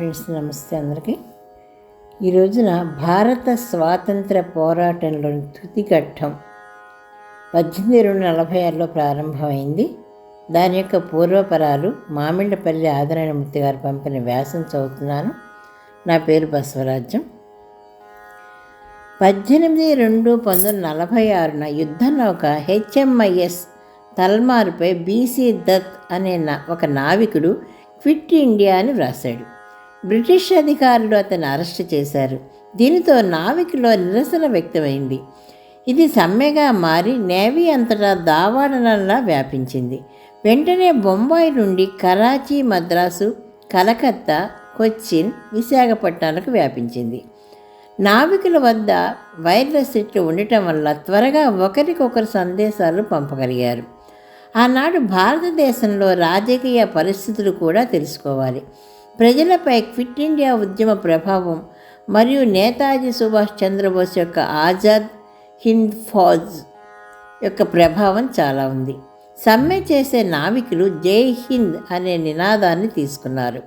Friends నమస్తే అందరికీ. ఈ రోజున భారత స్వాతంత్ర పోరాటంలోని తుది ఘట్టం పద్దెనిమిది రెండు నలభై ఆరులో ప్రారంభమైంది. దాని యొక్క పూర్వపరాలు మామిళ్ళపల్లి ఆదరణమూర్తి గారు పంపిన వ్యాసం చదువుతున్నాను. నా పేరు బసవరాజ్యం పద్దెనిమిది రెండు పంతొమ్మిది నలభై ఆరున యుద్ధ నౌక హెచ్ఎంఐఎస్ తల్మారుపై బీసీ దత్ అనే ఒక నావికుడు క్విట్ ఇండియా అని వ్రాశాడు. బ్రిటిష్ అధికారులు అతను అరెస్ట్ చేశారు. దీనితో నావికులో నిరసన వ్యక్తమైంది. ఇది సమ్మెగా మారి నేవీ అంతటా దావాడనలా వ్యాపించింది. వెంటనే బొంబాయి నుండి కరాచీ మద్రాసు కలకత్తా కొచ్చిన్ విశాఖపట్నాలకు వ్యాపించింది. నావికుల వద్ద వైర్లెస్ సెట్లు ఉండటం వల్ల త్వరగా ఒకరికొకరు సందేశాలు పంపగలిగారు. ఆనాడు భారతదేశంలో రాజకీయ పరిస్థితులు కూడా తెలుసుకోవాలి. ప్రజలపై క్విట్ ఇండియా ఉద్యమ ప్రభావం మరియు నేతాజీ సుభాష్ చంద్రబోస్ యొక్క ఆజాద్ హింద్ ఫౌజ్ యొక్క ప్రభావం చాలా ఉంది. సమ్మె చేసే నావికులు జై హింద్ అనే నినాదాన్ని తీసుకున్నారు.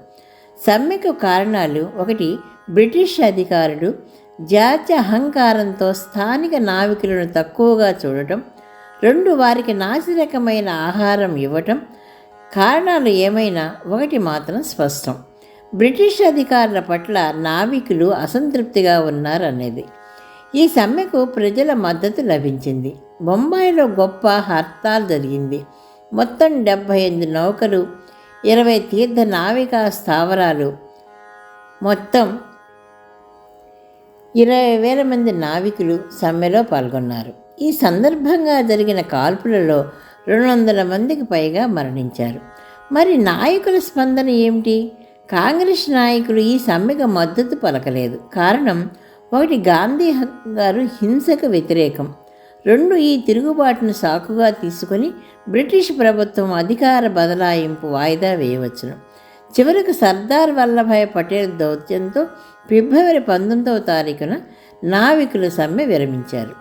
సమ్మెకు కారణాలు ఒకటి బ్రిటిష్ అధికారులు జాతి అహంకారంతో స్థానిక నావికులను తక్కువగా చూడటం రెండు వారికి నాసిరకమైన ఆహారం ఇవ్వటం కారణాలు ఏమైనా ఒకటి మాత్రం స్పష్టం. బ్రిటిష్ అధికారుల పట్ల నావికులు అసంతృప్తిగా ఉన్నారనేది. ఈ సమ్మెకు ప్రజల మద్దతు లభించింది. బొంబాయిలో గొప్ప హర్తాల్ జరిగింది. మొత్తం డెబ్భై ఎనిమిది నౌకలు ఇరవై తీర్థ నావికా స్థావరాలు మొత్తం ఇరవై వేల మంది నావికులు సమ్మెలో పాల్గొన్నారు. ఈ సందర్భంగా జరిగిన కాల్పులలో రెండు వందల మందికి పైగా మరణించారు. మరి నాయకుల స్పందన ఏమిటి? కాంగ్రెస్ నాయకులు ఈ సమ్మెకు మద్దతు పలకలేదు. కారణం ఒకటి గాంధీ గారు హింసకు వ్యతిరేకం. రెండు ఈ తిరుగుబాటును సాకుగా తీసుకొని బ్రిటిష్ ప్రభుత్వం అధికార బదలాయింపు వాయిదా వేయవచ్చును. చివరకు సర్దార్ వల్లభాయ్ పటేల్ దౌత్యంతో ఫిబ్రవరి పంతొమ్మిదవ తారీఖున నావికుల సమ్మె విరమించారు.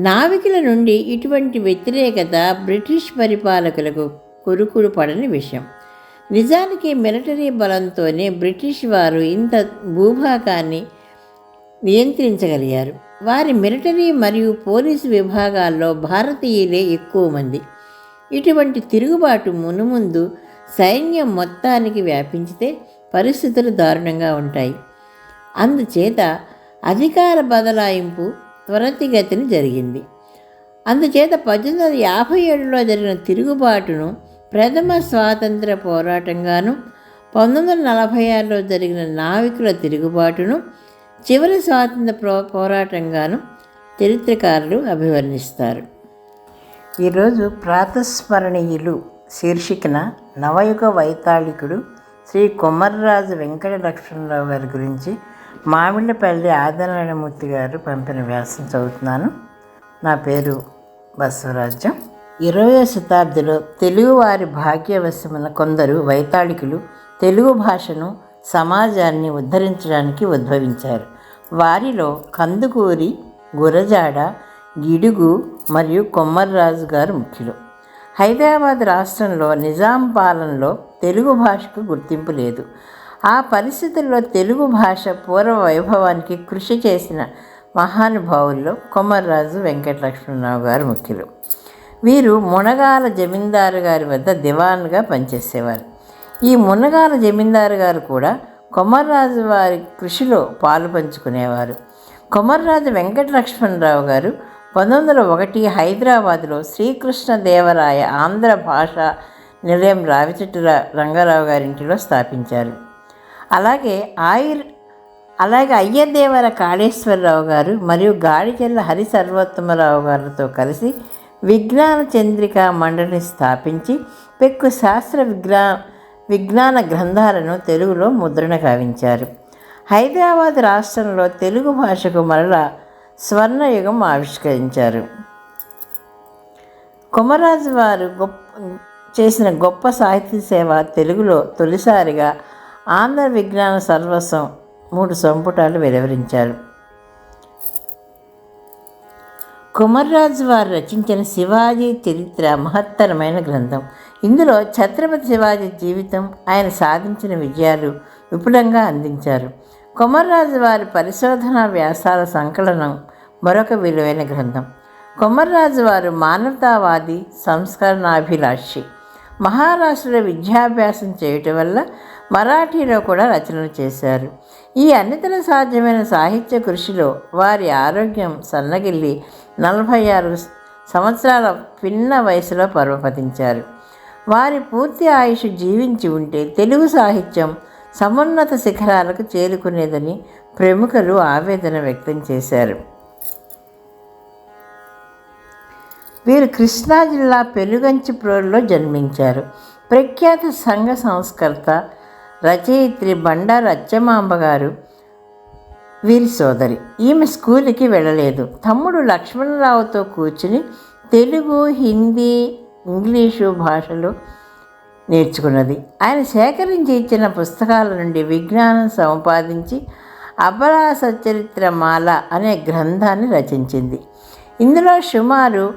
నావికుల నుండి ఇటువంటి వ్యతిరేకత బ్రిటిష్ పరిపాలకులకు కొరుకుడు పడని విషయం. నిజానికి మిలిటరీ బలంతోనే బ్రిటిష్ వారు ఇంత భూభాగాన్ని నియంత్రించగలిగారు. వారి మిలిటరీ మరియు పోలీసు విభాగాల్లో భారతీయులే ఎక్కువ మంది. ఇటువంటి తిరుగుబాటు మునుముందు సైన్యం మొత్తానికి వ్యాపించితే పరిస్థితులు దారుణంగా ఉంటాయి. అందుచేత అధికార బదలాయింపు త్వరతిగతిని జరిగింది. అందుచేత పద్దెనిమిది వందల యాభై ఏడులో జరిగిన తిరుగుబాటును ప్రథమ స్వాతంత్ర పోరాటంగాను పంతొమ్మిది వందల నలభై ఆరులో జరిగిన నావికుల తిరుగుబాటును చివరి స్వాతంత్ర పో పోరాటంగాను చరిత్రకారులు అభివర్ణిస్తారు. ఈరోజు ప్రాతస్మరణీయులు శీర్షికన నవయుగ వైతాళికుడు శ్రీ కొమర్రాజు వెంకట లక్ష్మణరావు గారి గురించి మామిళ్ళపల్లి ఆదినారాయణమూర్తి గారు పంపిన వ్యాసం చదువుతున్నాను. నా పేరు బసవరాజ్యం ఇరవై శతాబ్దిలో తెలుగువారి భాగ్యవశమున కొందరు వైతాళికులు తెలుగు భాషను సమాజాన్ని ఉద్ధరించడానికి ఉద్భవించారు. వారిలో కందుకూరి గురజాడ గిడుగు మరియు కొమ్మర్రాజు గారు ముఖ్యులు. హైదరాబాద్ రాష్ట్రంలో నిజాం పాలనలో తెలుగు భాషకు గుర్తింపు లేదు. ఆ పరిస్థితుల్లో తెలుగు భాష పూర్వ వైభవానికి కృషి చేసిన మహానుభావుల్లో కొమర్రాజు వెంకటలక్ష్మణరావు గారు ముఖ్యులు. వీరు మునగాల జమీందారు గారి వద్ద దివాన్గా పనిచేసేవారు. ఈ మునగాల జమీందారు గారు కూడా కొమర్రాజు వారి కృషిలో పాలు పంచుకునేవారు. కొమర్రాజు వెంకటలక్ష్మణరావు గారు పంతొమ్మిది వందల ఒకటి హైదరాబాద్లో శ్రీకృష్ణదేవరాయ ఆంధ్ర భాష నిలయం రావిచెట్టు రంగారావు గారింటిలో స్థాపించారు. అలాగే ఆయుర్ అలాగే అయ్యదేవర కాళేశ్వరరావు గారు మరియు గాడిచెల్ల హరి సర్వోత్తమరావు గారితో కలిసి విజ్ఞాన చంద్రిక మండలిని స్థాపించి పెక్కు శాస్త్ర విజ్ఞా విజ్ఞాన గ్రంథాలను తెలుగులో ముద్రణ కావించారు హైదరాబాద్ రాష్ట్రంలో తెలుగు భాషకు మరలా స్వర్ణయుగం ఆవిష్కరించారు. కొమరాజు వారు గొప్ప చేసిన గొప్ప సాహిత్య సేవ తెలుగులో తొలిసారిగా ఆంధ్ర విజ్ఞాన సర్వస్వం మూడు సంపుటాలు వెలువరించారు. కుమర్రాజు వారు రచించిన శివాజీ చరిత్ర మహత్తరమైన గ్రంథం. ఇందులో ఛత్రపతి శివాజీ జీవితం ఆయన సాధించిన విజయాలు విపులంగా అందించారు. కొమర్రాజు వారి పరిశోధన వ్యాసాల సంకలనం మరొక విలువైన గ్రంథం. కొమర్రాజు వారు మానవతావాది సంస్కరణాభిలాషి. మహారాష్ట్రలో విద్యాభ్యాసం చేయటం వల్ల మరాఠీలో కూడా రచనలు చేశారు. ఈ అన్నితర సాధ్యమైన సాహిత్య కృషిలో వారి ఆరోగ్యం సన్నగిల్లి నలభై ఆరు సంవత్సరాల పిన్న వయసులో పర్వపతించారు వారి పూర్తి ఆయుష్ జీవించి ఉంటే తెలుగు సాహిత్యం సమున్నత శిఖరాలకు చేరుకునేదని ప్రముఖులు ఆవేదన వ్యక్తం చేశారు. వీరు కృష్ణా జిల్లా పెనుగంచిప్రోలులో జన్మించారు. ప్రఖ్యాత సంఘ సంస్కర్త రచయిత్రి బండారు అచ్చమాంబ గారు వీరి సోదరి. ఈమె స్కూల్కి వెళ్ళలేదు. తమ్ముడు లక్ష్మణరావుతో కూర్చుని తెలుగు హిందీ ఇంగ్లీషు భాషలు నేర్చుకున్నది. ఆయన సేకరించి ఇచ్చిన పుస్తకాల నుండి విజ్ఞానం సంపాదించి అబలా సచరిత్ర మాల అనే గ్రంథాన్ని రచించింది. ఇందులో సుమారు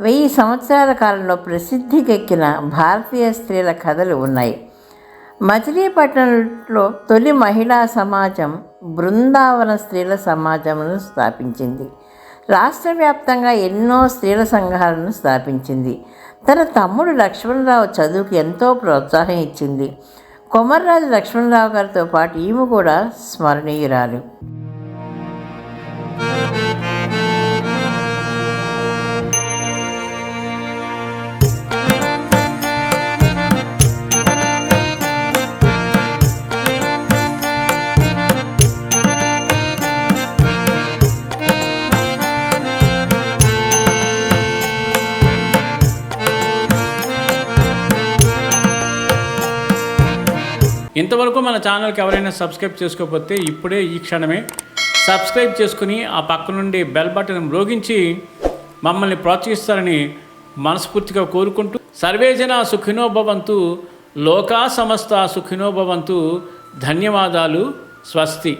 వెయ్యి సంవత్సరాల కాలంలో ప్రసిద్ధికెక్కిన భారతీయ స్త్రీల కథలు ఉన్నాయి. మచిలీపట్నంలో తొలి మహిళా సమాజం బృందావన స్త్రీల సమాజంను స్థాపించింది. రాష్ట్ర వ్యాప్తంగా ఎన్నో స్త్రీల సంఘాలను స్థాపించింది. తన తమ్ముడు లక్ష్మణరావు చదువుకు ఎంతో ప్రోత్సాహం ఇచ్చింది. కొమర్రాజు లక్ష్మణరావు గారితో పాటు ఈమె కూడా స్మరణీయురాలు. ఇంతవరకు మన ఛానల్కి ఎవరైనా సబ్స్క్రైబ్ చేసుకోకపోతే ఇప్పుడే ఈ క్షణమే సబ్స్క్రైబ్ చేసుకుని ఆ పక్క నుండి బెల్ బటన్ మ్రోగించి మమ్మల్ని ప్రోత్సహిస్తారని మనస్ఫూర్తిగా కోరుకుంటూ సర్వేజన సుఖినోభవంతు లోకా సమస్త సుఖినోభవంతు ధన్యవాదాలు. స్వస్తి.